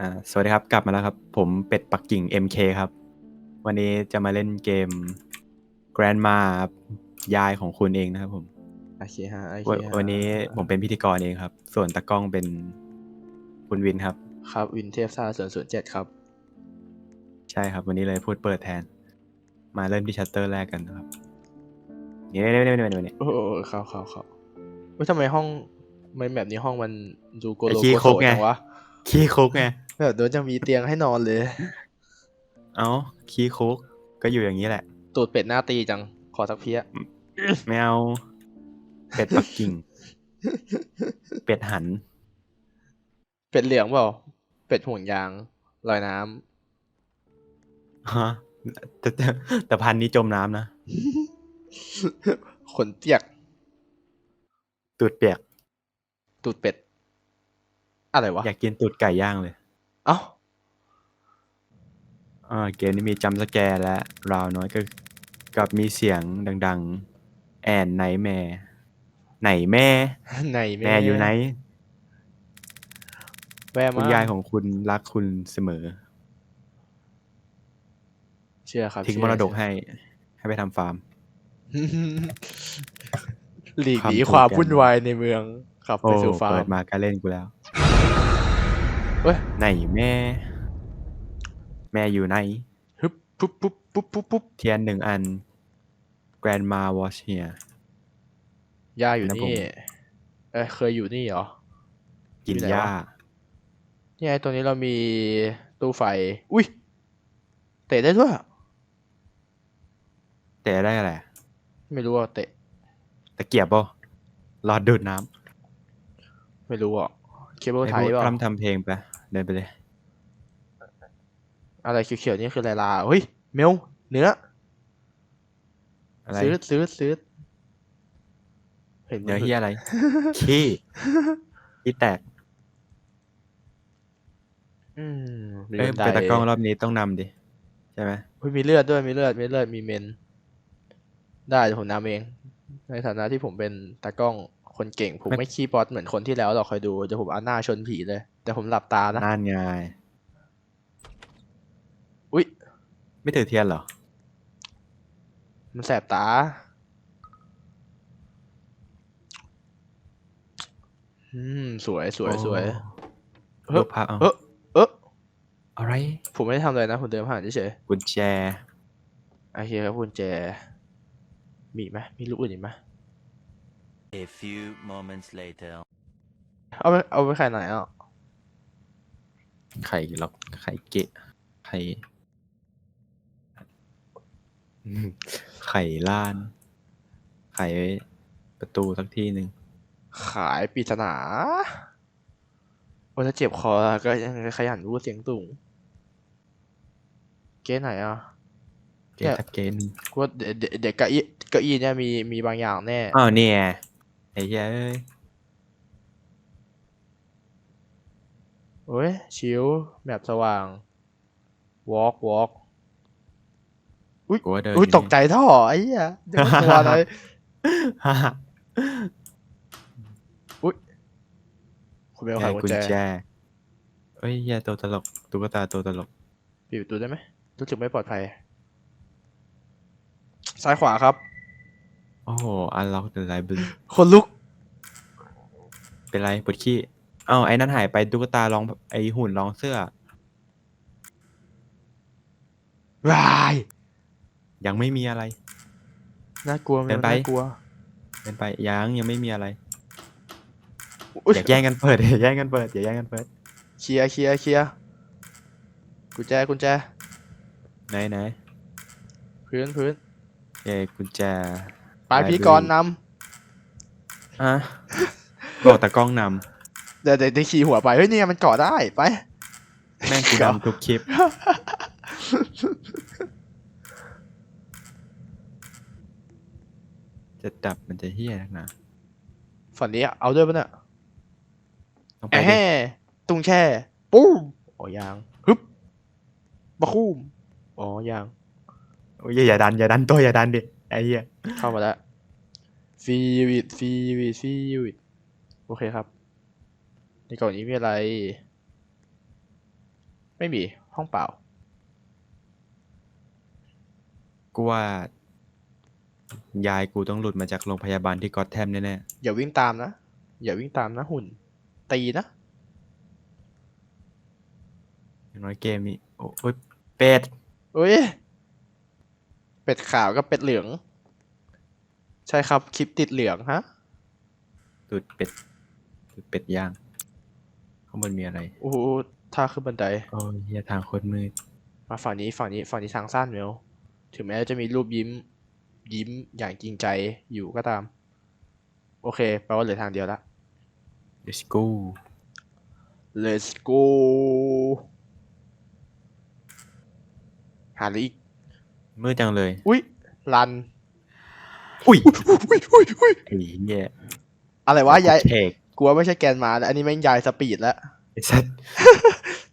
อ่าสวัสดีครับกลับมาแล้วครับ ผมเป็ดปักกิ่ง MK ครับ วันนี้จะมาเล่นเกม Grandma ครับยายของคุณเองนะครับผมโอเคฮะโอเควันฮะวันนี้ผมเป็นพิธีกรเองครับ ส่วนตากล้องเป็นคุณวินครับ ครับวินเทพซ่าส่วนส่วนเจ็ดครับ ใช่ครับ วันนี้เลยพูดเปิดแทน มาเริ่มที่ชัตเตอร์แรกกันนะครับนี่นี่นี่นี่นี่นี่โอ้โหเข้าเข้าเข้าเฮ้ยทำไมห้องทำไมแบบนี้ห้องมันดูโกไอ้โลขี้โกคุโตกไง จังวะ ขี้คุกไงแบบโดนจะมีเตียงให้นอนเลย เอ้าขี้คุกก็อยู่อย่างนี้แหละ ตูดเป็ดหน้าตีจัง ขอสักเพี้ยไม่เอาเป็ดปักกิ่ง เป็ดหัน เป็ดเหลืองเปล่า เป็ดห่วงยางลอยน้ำฮะแต่แต่แต่พันธุ์นี้จมน้ำนะ ขนเปียก ตูดเปียก ตูดเป็ด อะไรวะ อยากกินตูดไก่ย่างเลย เอ้าอ่าเกมนี้มีจัมป์สแกร์และราวน้อยก็กับมีเสียงดัง ๆ แอนไหนแม่ ไหนแม่ ไหนแม่อยู่ไหน แวะคุมาณยายของคุณรักคุณเสมอ เชื่อครับทิ้งเชื่มอรดกให้ ให้ไปทำฟาร์ม หลีกหนีคำถูกความแกนวุ่นวายในเมืองขับโอ้ไปสู่ฟาเปิร์ดมมาก็เล่นกูแล้ว เว้ย ไหนแม่ แม่อยู่ไหนฮึบปุ๊บปุ๊บปุ๊บปุ๊บปุ๊บเทียนหนึ่งอัน grandma was here ย่าอยู่นะผม นี่ เอ้ยเคยอยู่นี่เหรอ กินอยู่ไหนหญ้าวะนี่ไงตัวนี้เรามีตู้ไฟ อุ้ยเตะได้ด้วยแต่ได้อะไรไม่รู้อะเตะ ตะเกียบป่ะหลอดดูดน้ำไม่รู้อะเคเบิลไอ้ไทพยวกเปล่าพร่ำทำเพลงไป เดินไปเลย อะไรเขียวๆนี่คืออะไรล่ะเฮ้ยเมลเนื้ออะไรซื้อซื้อซื้อเห็นเนื้อเฮียอะไร ขี้ขี้แตกอืมมีเอ้ยบันไดเป็นตากล้องรอบนี้ต้องนำดิ ใช่ไหมเฮ้ยมีเลือดด้วยมีเลือดมีเลือดมีเมน ได้เดี๋ยวผมนำเอง ในฐานะที่ผมเป็นตากล้องคนเก่ง ผมไม่ขี้บอสเหมือนคนที่แล้วหรอกคอยดูเดี๋ยวผมเอาหน้าชนผีเลย แต่ผมหลับตานะน่านไงอุ้ยไม่ถือเทียนเหรอ มันแสบตา อืม สวยสวยสวย เฮ้ยพระเอาเออเอออะไรผมไม่ได้ทำอะไรนะ ผมเดินผ่านเฉยกุญแจ ๆโอเคครับคุณแจ มีไหมมีลูกอื่นอีกไหม A few moments later. เอาไปเอาไปขายไหนอะ ไข่ล็อกไข่เกะ ไข่อืมไข่ล้าน ไข่ไว้ประตูสักที่หนึ่งขายปริศนาโอ้ถ้าเจ็บคอก็ยังขยันพูดเสียงตุ่งเก๊ไหนอะเกเนี่ะยสักเกะหนึ่งกูว่าเดี๋ยวเดี๋ยวเดี๋ยวเก้าอี้เก้าอี้เนี่ยมีมีบางอย่างแน่อ้าวเนี่ยไอ้เหี้ย เอ้ยโอ้ย ชิวแบบสว่าง walk walk อุ้ยกูว่าเดินอุ้ยอยู่ตกใจท่อไอ้เหี้ยเดี๋ยวมันตัวอะไรฮ่าฮ่าคุณเบลไงขายกุกุญญแจแจเอ้ยเหี้ยตัวตลกตุ๊กตาตัวตลกปิดประตูได้ไหมรู้สึกไม่ปลอดภัย ซ้ายขวาครับ โอ้โห unlock the library คนลุก เป็นไรปวดขี้เอ้าไอ้นั่นหายไปตุ๊กตาลองไอ้หุ่นลองเสื้อ วายยังไม่มีอะไร น่ากลัวไหมเดินไป น่ากลัวเป็นไปยังยังไม่มีอะไร อุ๊ยอย่าแย่งกันเปิด อย่าแย่งกันเปิดอย่าแย่งกันเปิดเคลียร์เคลียร์เคลียร์กุญแจกุญแจไหนไหนพื้นพื้นเอ้ยกุญแจไปพี่กรณ์นอะบอกตากล้องนำ เดี๋ยวเดี๋ยวเดี๋ยวขี่หัวไปเฮ้ยนี่ไงมันเกาะได้ไปำแม่งกูดำทุกคลิป จะดับมันจะเฮี้ยนักหนาฝันนี้เอาด้วยปะเนี่ยต้องไปแอะดิแห่ตุงแช่ปุ้มอ๋อยางฮึบมาคูมอ๋อยาง โอ้ยอย่าดันอย่าดันตัวอย่าดันดิไอ้เหี้ยเข้ามาแล้วฟีวิดฟีวิดฟีวิดโอเคครับใน กล่องนี้มีอะไร ไม่มี ห้องเปล่า กูว่า ยายกูต้องหลุดมาจากโรงพยาบาลที่กอตแทมแน่อย่าวิ่งตามนะ อย่าวิ่งตามนะหุ่น ตีนะ ๆอย่างน้อยเกมนี้โอ้ยเป็ดเอ้ย เป็ดขาวกับเป็ดเหลือง ใช่ครับ คลิปติดเหลืองฮะ ตูดเป็ดตูดเป็ดย่าง ข้างบนมีอะไรโอ้โหท่าขึ้นบันไดโอ้ยเฮียทางโคตรมืดมาฝั่งนี้ฝั่งนี้ฝั่งนี้ทางสั้นเมลถึงแม้จะมีรูปยิ้ม ยิ้มอย่างจริงใจอยู่ก็ตาม โอเคแปลว่าเหลือทางเดียวละ let's go let's go หาอะไรอีกมืดจังเลยอุ้ยรันอุ้ยอุ้ยอุ้ยอุ้ยไอ้เหี้ยอะไรวะยายเทก กลัวไม่ใช่แกนมาแล้วอันนี้แม่งยายสปีดแล้วไอ้สัส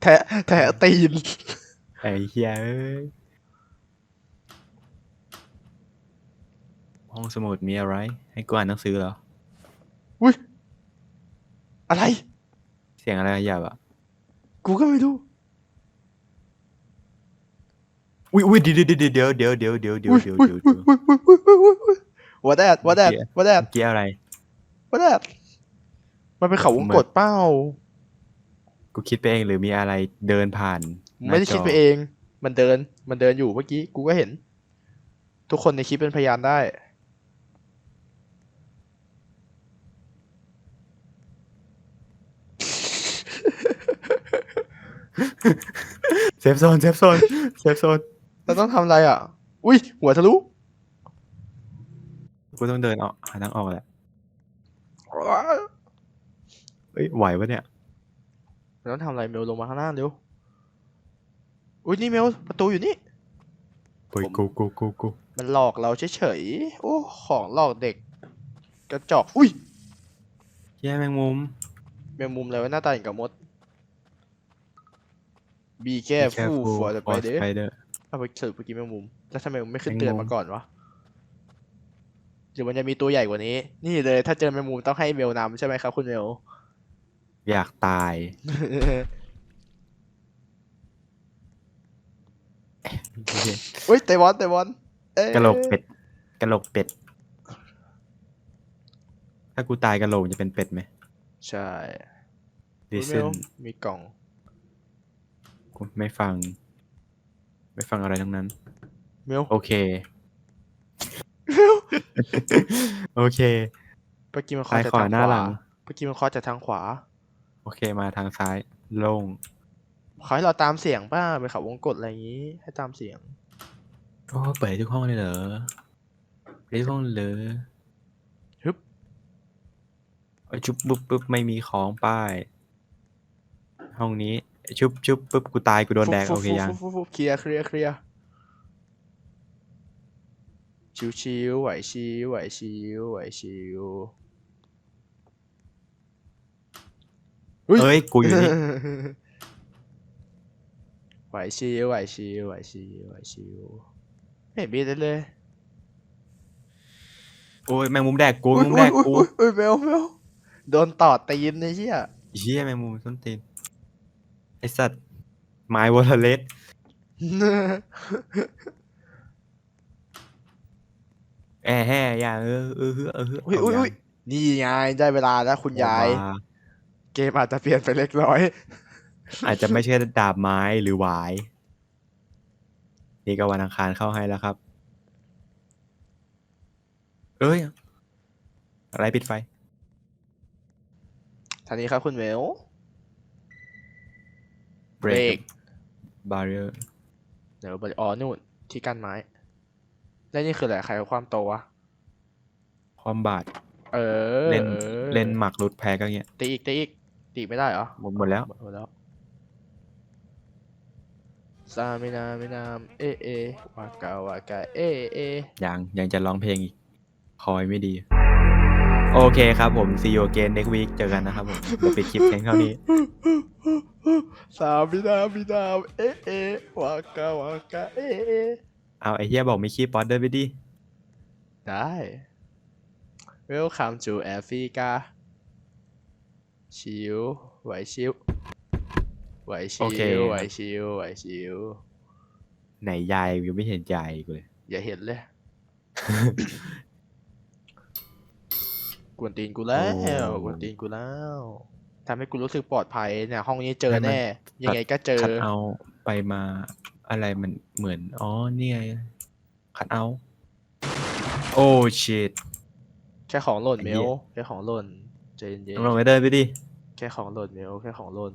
แทะแทะตีน ไอ้เหี้ยเอ้ยห้องสมุดมีอะไร ให้กูอ่านหนังสือเหรอ อุ้ยอะไร เสียงอะไรหยาบอะ กูก็ไม่รู้ อุ้ยอุ้ยเดี๋ยวเดี๋ยวเดี๋ยวเดี๋ยวเดี๋ยวเดี๋ยวเดี๋ยวอุ้ยเดี๋ยวอุ้ยเดี๋ยวอุ้เดี๋ยยวอุ้ยอุ้ยอุ้ยอุ้ยอุ้ย what that what that what that เมื่อกี้อะไร what that มันเป็นเขาวงกดเป้า กูคิดไปเองหรือมีอะไรเดินผ่านหน้าไม่ได้จคิดไปเอง มันเดิน มันเดินอยู่เมื่อกี้ กูก็เห็น ทุกคนในคลิปเป็นพยานได้ เซฟโซน เซฟโซน เซฟโซนแล้วต้องทำอะไรอะ อุ้ย หัวทะลุ กูต้องเดินออกหาทางออกแหละเฮ้ยไหวปะเนี่ยมันต้องทำอะไรเมลลงมาข้างล่างเร็วอุ้ยนี่เมลประตูอยู่นี่เฮ้ยผม กูกูกูกูมันหลอกเราเฉยๆ โอ้ของหลอกเด็ก กระจอก อุ้ยแย่แมงมุม แมงมุมอะไรวะหน้าตาอย่างกับมด be careful for the spider spider เอาไปสรุปเมื่อกี้แมงมุม แล้วทำไมมันไม่ขึ้นแมงมุม เตือนมาก่อนวะหรือมันจะมีตัวใหญ่กว่านี้ นี่เลยถ้าเจอแมงมุมต้องให้เมลนำใช่ไหมครับคุณเมล อยากตายโอเคเฮ้ยเตวอนเตวอนเอ้ยกะโหลกเป็ดกะโหลกเป็ด ถ้ากูตายกะโหลกจะเป็นเป็ดไหมใช่คุณดิเมซึลนมีกล่อง กูไม่ฟัง ไม่ฟังอะไรทั้งนั้น เมลโอเคโอเค เมื่อกี้มันเคซ้าอยจากขวาทางหน้าขหลัวาง เมื่อกี้มันเคอจากทางขวาโอ เคมาทางซ้ายโล่งขอให้เราตามเสียงป้าไปเขาวงกดอะไรอย่างนี้ ให้ตามเสียง โอ้เปิดทุกห้องเลยเหรอเปิดทุกห้องเลยฮึบ เอ้ยชุบปุ๊บปุ๊บไม่มีของป้าย ห้องนี้ ชุบชุบปุ๊บกูตายกูโดนแดกฟุ๊โอบเคยัง ฟุ๊บฟุ๊บฟุ๊บเคลียร์เคลียร์เคลียร์ชิวชิวๆไหวชิวไหวชิวไหวชิว เอ้ย กูอยู่นี่ ไหวชิวไหวชิวไหวชิวไหวชิวไม่เห็นมีอะไรเลยโอ้ยแมงมุมแดกกูอุ๊แมยงมุมแดกอุ๊ยกูอุ๊ยอุ๊ยเมลเมลโดนต่อตีนในเชี่ยเฮียแมงมุมส้นตีนไอสัตว์ไม้วอลเลสแอะแห่อย่าเออเออเออเออเอออุ้ยอุ้ยอุ้ยนี่ไงได้เวลาแล้วคุณยาย ออกม เกมอาจจะเปลี่ยนไปเล็กน้อย อาจจะไม่ใช่ดาบไม้หรือหวาย นี่ก็วันอังคารเข้าให้แล้วครับ เอ้ย อะไรปิดไฟท่านี้ครับคุณเมลเบร Break กบาร์เรอร์เดี๋ยวบริอ๋อนู่นที่กั้นไม้ แล้วนี่คืออะไรใครเอาความโตวะ ความบาด เออเล่นออเล่นหมักรุดแพ้ก็เงี้ยตีอีกตีอีก ตีอีกไม่ได้เหรอ หมดหมดแล้ว หมดแล้วซามินามินามเอเอวากาวากาเอเอยังยังจะร้องเพลงอีก คอยไม่ดี โอเคครับผม see you again next week เจอกันนะครับผมเดี๋ยวปิดคลิปเพียงเท่านี้ ซามินามินามเอเอวากาวากาเอเอเอาไอ้เฮียบอกมีคีย์ปอดเดินไปดิ ได้ Welcome to Africa ชิวไหวชิวไหวชิโอเค วไหวชิวไหวชิวไหนยายยังไม่เห็นยายกูเลย อย่าเห็นเลย กวนตีนกูแล้วโอ้กวนตีนกูแล้วทำให้กูรู้สึกปลอดภัยเนี่ยห้องนี้เจอให้มัน แน่ ยังไงก็เจอ คัดเอาไปมาอะไรมันเหมือน อ๋อเนี่ยคัดเอา โอ้ชิต แค่ของหล่นไอ้เมเหี้ลยแค่ของหล่น ใจเย็นลองไปเดินไปดิๆแค่ของหล่นเมลแค่ของหล่น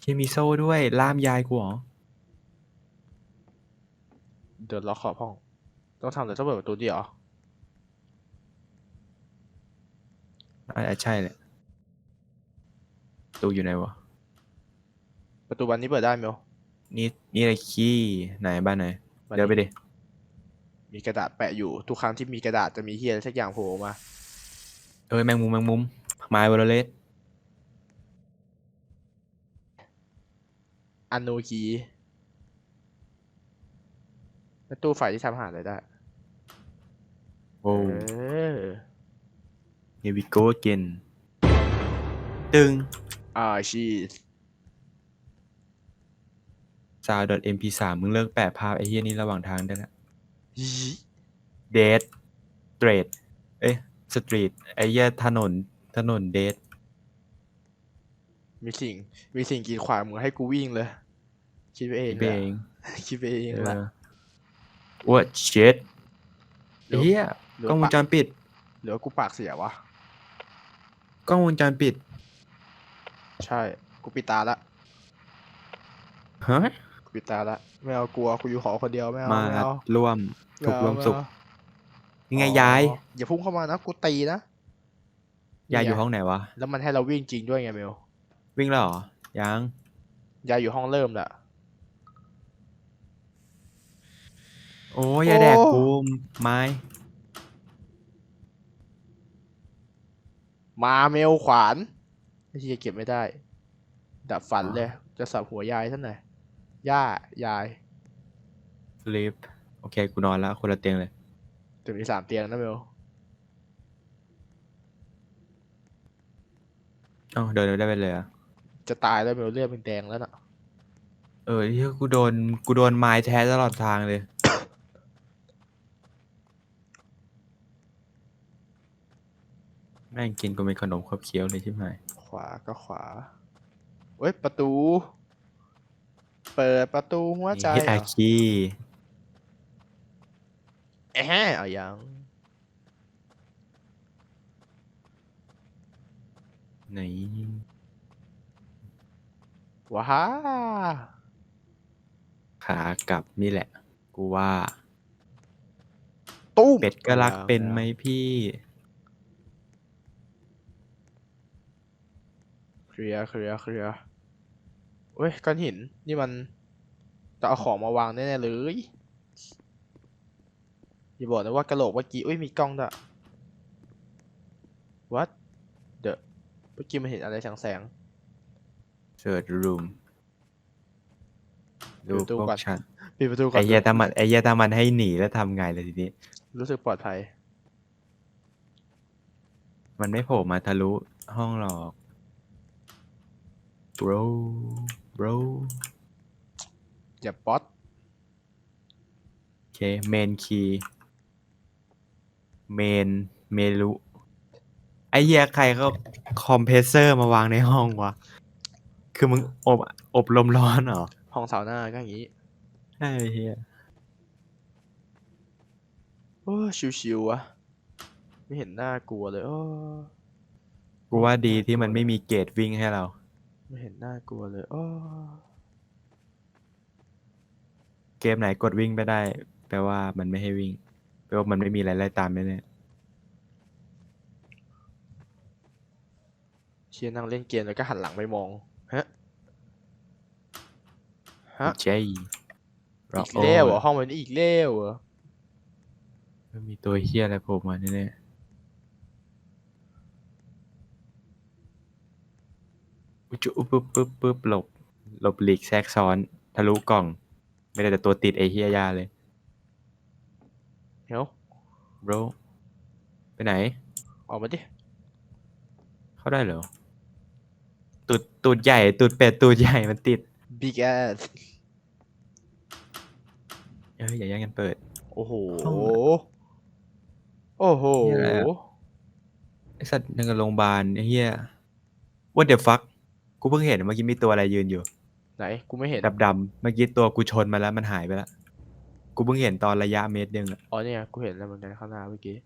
เคมีโซ่ด้วยล่ามยายกูเหรอเดินล็อกขอบห้อง ต้องทำแต่ต้องเปิดประตูเดียวเหรออ่าใช่แหละตูอยู่ไหนวะ ประตูบานนี้เปิดได้เมลนี่นี่อะไรขี้ไหนบ้านไหน บานเดินไปนี้ดิ มีกระดาษแปะอยู่ทุกครั้งที่มีกระดาษจะมีเฮียอะไรสักอย่างโผล่ออกมา เอ้ยแมงมุมแมงมุม ไม้วอลเลสอันโนคีแล้วตู้ไฟที่ทำอาหารอะไรได้ โอ้เออ here we go again ตึงอ่าชีส sound.mp3 มึงเลิกแปะภาพไอ้เหี้ยนี่ระหว่างทางได้แล้วยีเดทสตรีทเอ้ยสตรีทไอ้เหี้ยถนน ถนนเดทมีสิ่ง มีสิ่งกีดขวางมึงให้กูวิ่งเลย คิดไปเองเบละงคิดไปเองเอละอว่าเช็ดหรือเฮียหรือกล้องวงปะจรปิด หรือว่ากูปากเสียวะ กล้องวงจรปิดใช่ กูปิดตาละ ฮะกูปิดตาละ ไม่เอากลัว กูอยู่หอคนเดียวไม่เอามาไม่เอาร่วมไม่สุขเอาร่วมไเอาสุขยังไงอ๋อยาย อย่าพุ่งเข้ามานะ กูตีนะ ยายอยู่นี่ไห้องไหนวะ แล้วมันให้เราวิ่งจริงด้วยไงเมลวิ่งแล้วเหรอ ยัง ยายอยู่ห้องเริ่มแหละ โอ้ยยายแดกโอ้ กูไม้มาเมลขวานไอ้ที่เก็บไม่ได้ ดับฝันเลย จะสับหัวยายท่านหน่อยย่ายายลิฟโอเค กูนอนแล้วคนละเตียงเลยจะมีสามเตียงนะเมล เอ้าเดินได้ไปเลยเหรอะจะตายแล้วเมลเลือดเป็นแดงแล้วน่ะ เออที่กูโดนกูโดนไม้แท้ตลอดทางเลย แม่งกินกูเป็นขนมขบเคี้ยวเลยใช่ไหมขวาก็ขวาเว้ยประตู เปิดประตูหัวใจเฮียเหรอาอคี แอะเอายัง ไห นว้าขากลับนี่แหละ กูว่า ตู้มเป็ดก็รักอายังเป็นไหมอายังพี่ เคลียร์เคลียร์เคลียร์เว้ยก้อนหิน นี่มัน จะเอาของมาวางแน่ๆเลยอย่าบอกนะว่ากระโหลกเมื่อกี้อุ้ยมีกล้องด้วย what the เมื่อกี้มันเห็นอะไรแสงเสิร์ชรูมดูดูพวก่อกนฉันๆปิดประตูก่อไอนเหี้ยถ้ามันไอเหี้ยถ้ามันให้หนีแล้วทำไงเลยทีนี้ รู้สึกปลอดภัย มันไม่โผล่มาทะลุห้องหรอก bro bro อย่าป๊อตโอเค เมนคีย์ เมน เมลุ ไอเหี้ยใครเขาคอมเพรสเซอร์มาวางในห้องวะ คือมึงอบอบลมร้อนเหรอห้องเสาหน้าก็อย่างนี้ใช่ไอ้เหี้ยโอ้ชิวๆวะไม่เห็นน่ากลัวเลยโอ้กูว่าดีที่มันไม่มีเกตวิ่งให้เรา ไม่เห็นน่ากลัวเลยโอ้เกมไหนกดวิ่งไปได้ แปลว่ามันไม่ให้วิ่ง แปลว่ามันไม่มีอะไรไล่ตามแน่เชียร์นั่งเล่นเกมแล้วก็หันหลังไปมอง ฮะๆฮะ เจอีกแล้วเหรอห้องมันอีกแล้วเหรอไม่มีตัวเฮียอะไรโผล่มาแน่ๆอุ๊ยจุ๊บปึ๊บปึ๊บปึ๊บหลบ หลบหลีกแทรกซ้อน ทะลุกล่อง ไม่ได้แต่ตัวติดไอเฮียยาเลยเดี๋ยว bro ไปไหน ออกมาดิ เข้าได้เหรอ ตตูดตูดใหญ่ ตูดเป็ดตูดใหญ่มันติด big ass เอ้ยอย่าแย่งกันเปิด โอ้โหห้องโอ้โหเหี้ยอะไรอะไอสัตว์ยังกับโรงพยาบาลไอ้เหี้ย what the fuck กูเพิ่งเห็นเมื่อกี้มีตัวอะไรยืนอยู่ไหน กูไม่เห็น ดำๆเมื่อกี้ตัวกูชนมาแล้วมันหายไปแล้ว กูเพิ่งเห็นตอนระยะเมตรหนึงอะ อ๋อเนี่ย กูเห็นแล้วเหมือนกันข้างหน้าเมื่อกี้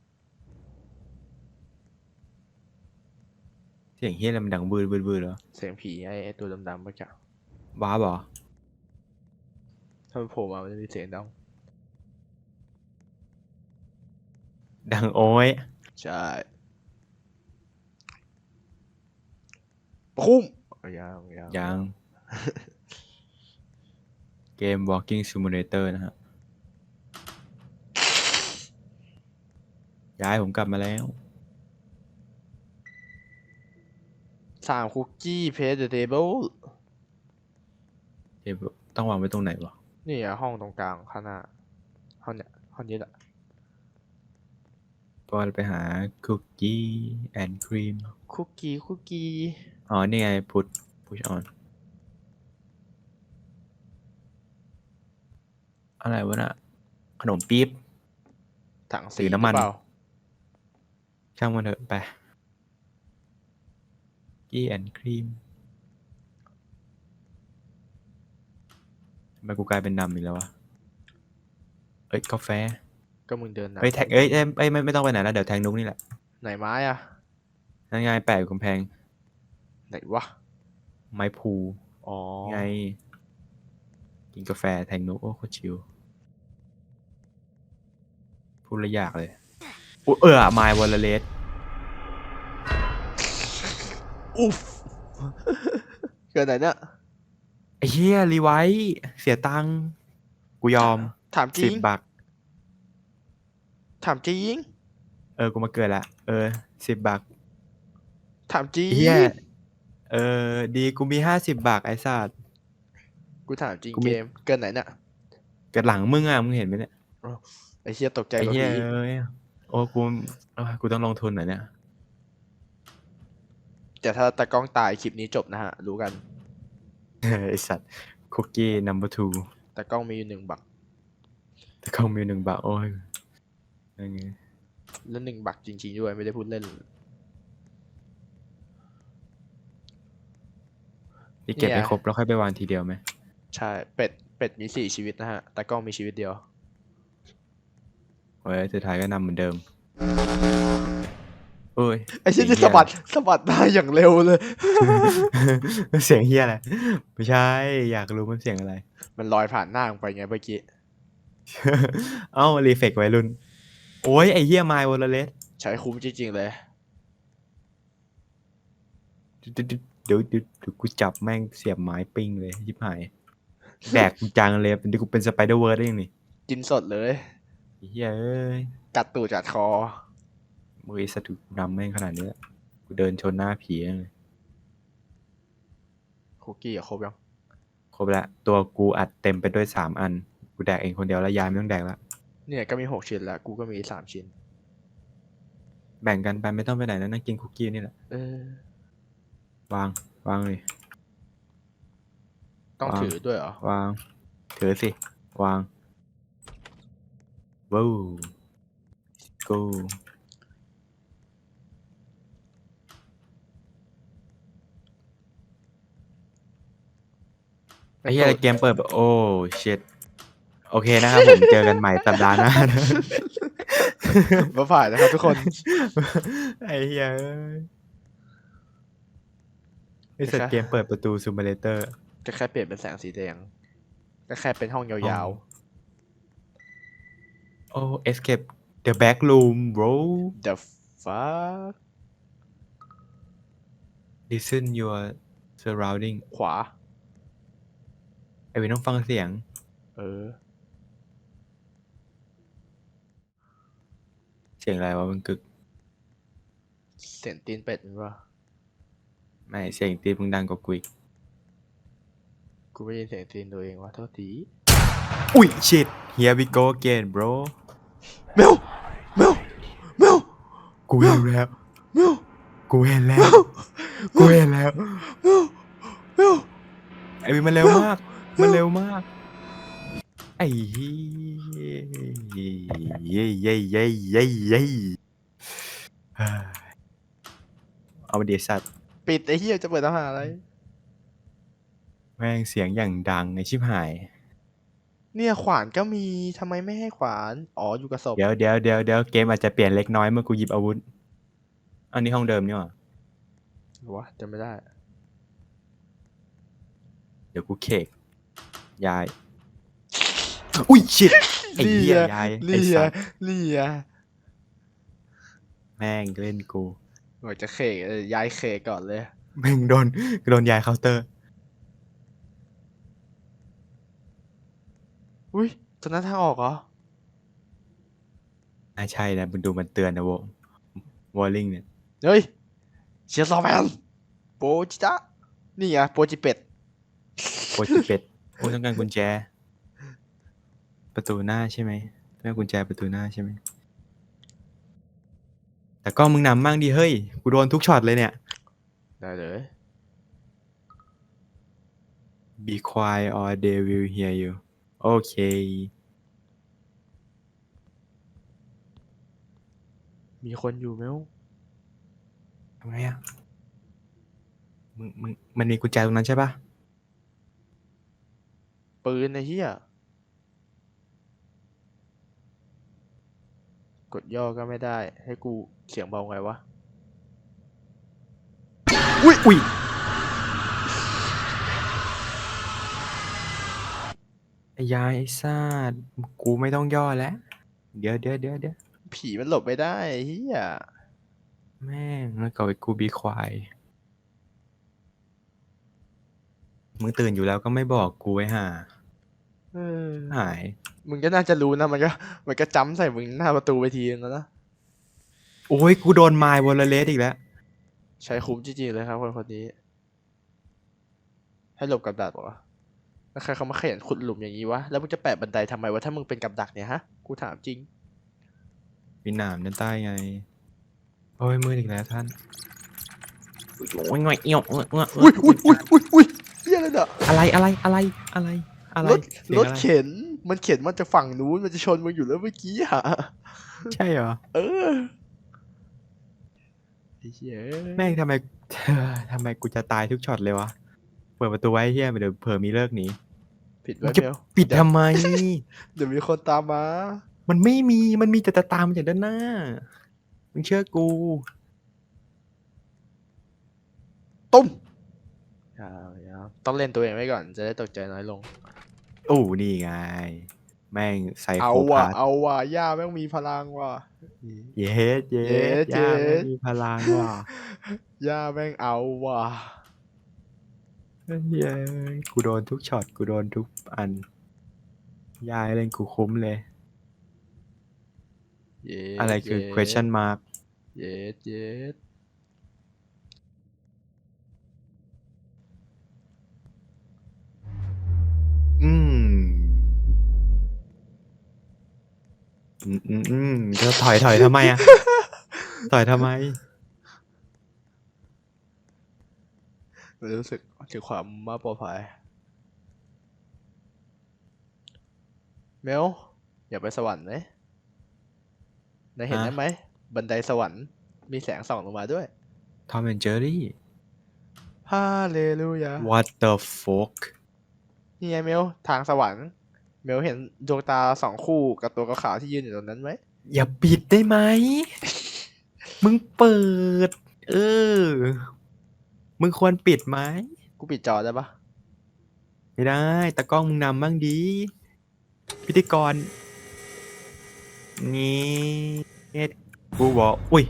สียงเฮี้ยอะไรมันดังบืดบืดบืดเหรอเสียงผีไอ้ไอ้ตัวดำๆเมื่อกี้ว้าบเหรอถ้ามันโผล่มามันจะมีเสียงดังดังโอ้ยใช่ปุ้มเอายังยังยัง เกม Walking Simulator นะฮะย้ายผมกลับมาแล้ว สามคุกกี้เพจเดเบิลเกมต้องวางไว้ตรงไหนวะนี่อะห้องตรงกลางข้างหน้าห้องเนี้ยห้องนี้แหละก็ไปหาคุกกี้แอนด์ครีมคุกกี้คุกกี้อ๋อ นี่ไงพุทพุชออนอะไรวะน่ะ ขนมปี๊บถังถืสีอน้ำมันหรือเปล่าช่างมันเถอะไป กี้แอนด์ครีมทำไมกูกลายเป็นดำอีกแล้ววะ เอ้ยกาแฟก็มึงเดินนะเอ้ยแท็กเอ้ยเอ้ยเอ้ยไม่ไม่ต้องไปไหนแล้วเดี๋ยวแทงนุกนี่แหละ ไหนไม้อะนั่นไงแปะอยู่กำแพง ไหนวะ ไม้พูอ๋อไง กินกาแฟแทงนุกโอ้โคตรชิลพูดและยากเลยอุ๊ยเออไมล์วอลเลส อุ๊ฟเกินไหนเนี่ย ไอ้เหี้ยรีไวท์เสียตังค์กูยอมถามจสิริบงบักถามจริง เออกูมาเกิดละเออสิบบักถามจริงเหี้ยเออ ดีกูมีห้าสิบบักไอ้สัตว์ กูถามจริงกูมี เกม เกินไหนเนี่ยเกิดหลังมึงอะมึงเห็นไหมเนี่ยไอ้เฮียตกใจไอ้กว่าเหี้ยผีเอ้ยโอ้กูเอ้ยกูต้องลงทุนหน่อยเนี่ย แต่ถ้าตากล้องตายคลิปนี้จบนะฮะ รู้กัน ไอสัตว์คุกกี้นัมเบอร์ทูตากล้องมีอยู่หนึ่งบักแต่เขามีหนึ่งบาทโอ้ยยังไงแล้วหนึ่งบักจริงๆด้วยไม่ได้พูดเล่น นี่เก็บเนี่ให้ยครบแล้วค่อยไปวางทีเดียวไหมใช่เป็ดเป็ดมีสี่ชีวิตนะฮะตากล้องมีชีวิตเดียวโอ้ยสุดท้ายก็นำเหมือนเดิม โอ้ยไอ้เชี่ยเสีนี่ยงสะเหี้ยบัดสะบัดได้อย่างเร็วเลย เสียงเฮียอะไรไม่ใช่ อยากรู้มันเสียงอะไร มันลอยผ่านหน้ามึงไปไงเมื่อกี้ เอ้ารีเฟกวัยรุ่น โอ้ยไอเฮียไมล์วอลเลสใช้คุ้มจริงๆเลยเดี๋ยวเดี๋ยวเดี๋ยวกูจับแม่งเสียบไม้ปิ้งเลยยิบหายแดกกูจังเลยเป็นที่กูเป็นสไปเดอร์เวิร์ดได้ยังนี่กินสดเลยไอ้เฮียเอ้ยกัดตูดกัดคอ มือสะดุดดำแม่งขนาดนี้แล้วกูเดินชนหน้าผีเลยคุกกี้อะครบยังครบละ ตัวกูอัดเต็มไปด้วยสามอัน กูแดกเองคนเดียวแล้วยายไม่ต้องแดกละเนี่ยก็มีหกชิ้นแล้ว กูก็มีสามชิ้น แบ่งกันไปไม่ต้องไปไหนแล้วนั่งกินคุกกี้นี่แหละ เออ วาง วางเลย ต้องวาง ถือด้วยเหรอ วาง ถือสิ วาง ว้าวกู ไอ้เหี้ยเกมเปิดแบบโอ้ชิตโอเคนะครับผมเจอกันใหม่สัปดาห์หน้านะมาผ่านนะครับทุกคน ไอ้เหี้ยเอ้ยไอ้สัตว์เกมเปิดประตูซูมเลเตอร์ ก็แค่เปลี่ยนเป็นแสงสีแดงก็แค่เป็นห้องยาวโอ้ escape the back room bro ๆ the fuck listen your surrounding ขวา ไอ้เวินต้องฟังเสียง เออ เสียงอะไรวะมันกึก เสียงตีนเป็ดมั้ยวะไม่เสียงตีมึงดังกว่ากุยกูไม่ได้ยินเสียงตีนตัวเองวะโทษทีอุ้ย shit here we go again bro เมลเมลเมลกูเห็นแล้วเมลกูเห็นแล้ว กูเห็นแล้วเมลไอ้วินมันเร็วมาก มันเร็วมาก ไอ้เหี้ยเย้เย้เย้เย้เย้เย้เฮ้ยเอามาเดียสัตว์ปิดไอ้เหี้ยจะเปิดทำหาอะไร แม่งเสียงอย่างดังไอชิบหาย เนี่ยขวานก็มีทำไมไม่ให้ขวาน อ๋ออยู่กับศพเดี๋ยวเดี๋ยวเดี๋ยวเดี๋ยวเกมอาจจะเปลี่ยนเล็กน้อยเมื่อกูหยิบอาวุธ อันนี้ห้องเดิมนี่หว่าวะจำไม่ได้ เดี๋ยวกูเคก ยาย อุ้ยชิดไอ้เหี้ยเลียยายไอ้เลียสัตว์เลียแม่งเล่นกูบอกจะเขกเออย้ายเขกก่อนเลย แม่งโดนโดนยายเคาน์เตอร์ อุ้ยตรงนั้นทางออกเหรอ อ่าใช่นะมึงดูมันเตือนนะโววอลลิงเนี่ย เฮ้ย เชียร์ซอแมนโปจิตะนี่ไงโปจิเป็ดโอ้ยเป็ด โอ้ยต้องการกุญแจ ประตูหน้าใช่ไหมต้องการกุญแจประตูหน้าใช่ไหมแต่ก็มึงนำมั่งดิเฮ้ย กูโดนทุกช็อตเลยเนี่ย ได้เลย be quiet or they will hear you โอเค มีคนอยู่ไหมวทำไงอะมึงมึงมันมีกุญแจตรงนั้นใช่ปะ ปืนไอ้เหี้ย กดย่อก็ไม่ได้ ให้กูเสียงเบาไงวะ อุ้ยอุ้ยไอ้ยายไอ้ซาดกูไม่ต้องย่อแล้ว เดี๋ยวเดี๋ยวเดี๋ยวเดี๋ยวผีมันหลบไม่ได้ไอ้เหี้ย แม่งแล้วก็ไปกูบีควาย มึงตื่นอยู่แล้วก็ไม่บอกกูไว้ห่าเออหาย มึงก็น่าจะรู้นะมันก็มันก็จำใส่มึงหน้าประตูไปทีนึงแล้วนะโอ้ยกูโดนไมล์วอลเลสอีกแล้ว ใช้คุ้มจริงๆเลยครับคนคนนี้ ให้หลบกับดักเหรอแล้วใครเขามาเขียนขุดหลุมอย่างนี้วะ แล้วมึงจะแปะบันไดทำไมวะถ้ามึงเป็นกับดักเนี่ยฮะ กูถามจริง มีหนามด้านใต้ไง โอ้ยมืดอีกแล้วท่าน โอ้ยง่อยเอี่ยวเอ้ยเอ้ยเอ้อุ้ยอุ้ยอุ้ยอุ้ยอุ้ย เฮียอะไรเนี่ยอะไรอะไรอะไรอะไรอะไรรถเสียงรถอะไรเข็น มันเข็นมันจะฝั่งนู้นมันจะชนมึงอยู่แล้วเมื่อกี้อะใช่เหรอเออไอ้เหี้ยแม่งทำไม ทำไมกูจะตายทุกช็อตเลยวะเปิดประตูไว้เฮียเดี๋ยวเผื่อมีเลิกหนีผิดมึไว้งจะเมลปิดทำไม เดี๋ยวมีคนตามมา มันไม่มีมันมีแต่จะตามมาจากด้านหน้ามึงเชื่อกู ตุ้ม ยาวยาวต้องเล่นตัวเองไว้ก่อนจะได้ตกใจน้อยลง โอ้นี่ไง แม่งไซเอาโคว่ะพาธเอาว่ะย่าแม่งมีพลังว่ะ เย็ดเย็เย็ดดย่าเย็แม่งดมีพลังว่ะย่าแม่งเอาว่ะเย้ยกูโดนทุกช็อตกูโดนทุกอันยายเล่นกูคุ้มเลย เย็ดอะไรคือ เย็ด question mark เย็ดเย็ด อืมอืมอืมจะถอยถอยทำไมอะถอยทำไม รู้สึกถึงความมาปลอดภัยเมลอยากไปสวรรค์ไหมนายเห็นได้ไหม บันไดสวรรค์ มีแสงส่องลงมาด้วย Tom and Jerry ฮาเลลูยา What the fuck นี่ไงเมลทางสวรรค์ เมลเห็นดวงตาสองคู่กับตัวขาวๆที่ยืนอยู่ตรงนั้นไหม อย่าปิดได้ไหม มึงเปิด เออ มึงควรปิดไหม กูปิดจอได้ปะไม่ได้ตากล้องมึงนำบ้างดี พิธีกร นี่กูบอกอุ้ย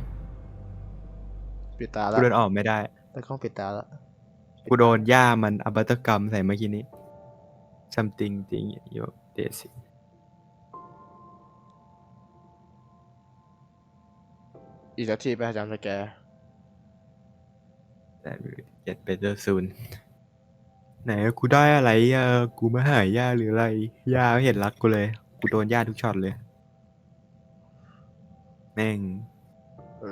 ปิดตากูแล้วเดินออกไม่ได้ตากล้องปิดตาแล้ว กูโดนย่ามันอบัตกรรมใส่เมื่อกี้นี้ something thing you this อีกสักทีไปจำสแกร์ that will get better soon ไหนอะกูได้อะไรอะกูมาหาย่าหรืออะไรย่าไม่เห็นรักกูเลย กูโดนย่าทุกช็อตเลย แม่ง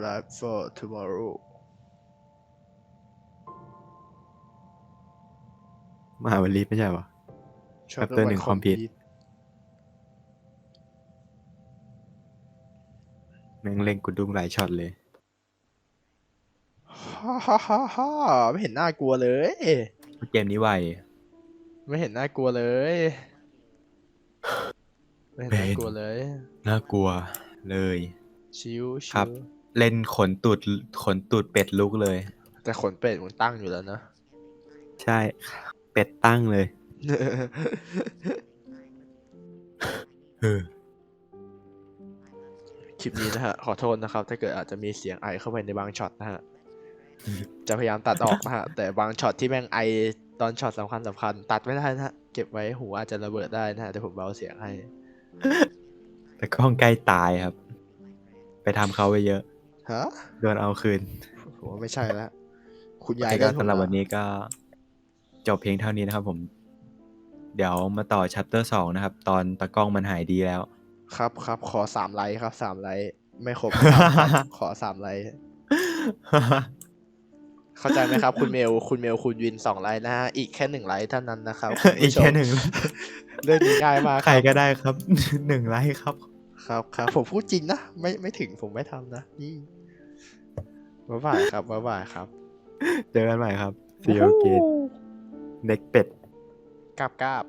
Life for tomorrow มหาวลีไม่ใช่ปะชอบ Chapter หนึ่ง complete แม่งเล่นกูดุ้งหลายช็อตเลยฮ่าฮ่าฮ่าฮ่าไม่เห็นน่ากลัวเลย เกมนี้ไวไม่เห็นน่ากลัวเลย ไม่เห็นน่ากลัวเลย น่ากลัวเลย ชิวครัชิบวเล่นขนตูดขนตูดเป็ดลุกเลย แต่ขนเป็ดมันตั้งอยู่แล้วนะ ใช่ เป็ดตั้งเลยเออ คลิปนี้นะฮะ ขอโทษนะครับ ถ้าเกิดอาจจะมีเสียงไอเข้าไปในบางช็อตนะฮะ จะพยายามตัดออกนะฮะ แต่บางช็อตที่แม่งไอตอนช็อตสำคัญสำคัญตัดไม่ได้นะฮะ เก็บไว้หูอาจจะระเบิดได้นะฮะเดี๋ยวผมเบาเสียงให้ แต่กล้องใกล้ตายครับ ไปทำเขาไปเยอะฮะโดนเอาคืนผมว่าไม่ใช่แล้วคุณโอยายเคก็เล่นผมสำหรับอะวันนี้ก็จบเพียงเท่านี้นะครับผม เดี๋ยวมาต่อชัปเตอร์สองนะครับ ตอนตากล้องมันหายดีแล้ว ครับครับขอสามไลค์ครับสามไลค์ไม่ครบขอสามไลค์เข้าใจไหมครับ คุณเมลคุณเมลคุณวินสองไลค์นะฮะอีกแค่หนึ่งไลค์เท่านั้นนะครับณอีกผู้ชมแค่หนึ่งเรื่องนี้ง่ายมากใครก็ได้ครับหนึ่งไลค์ครับ ครับครับผมพูดจริงนะไม่ไม่ถึงผมไม่ทำนะนี่บ๊ายบายครับบ๊ายบายครับ เจอกันใหม่ครับ See you again next เป็ดกราบกราบ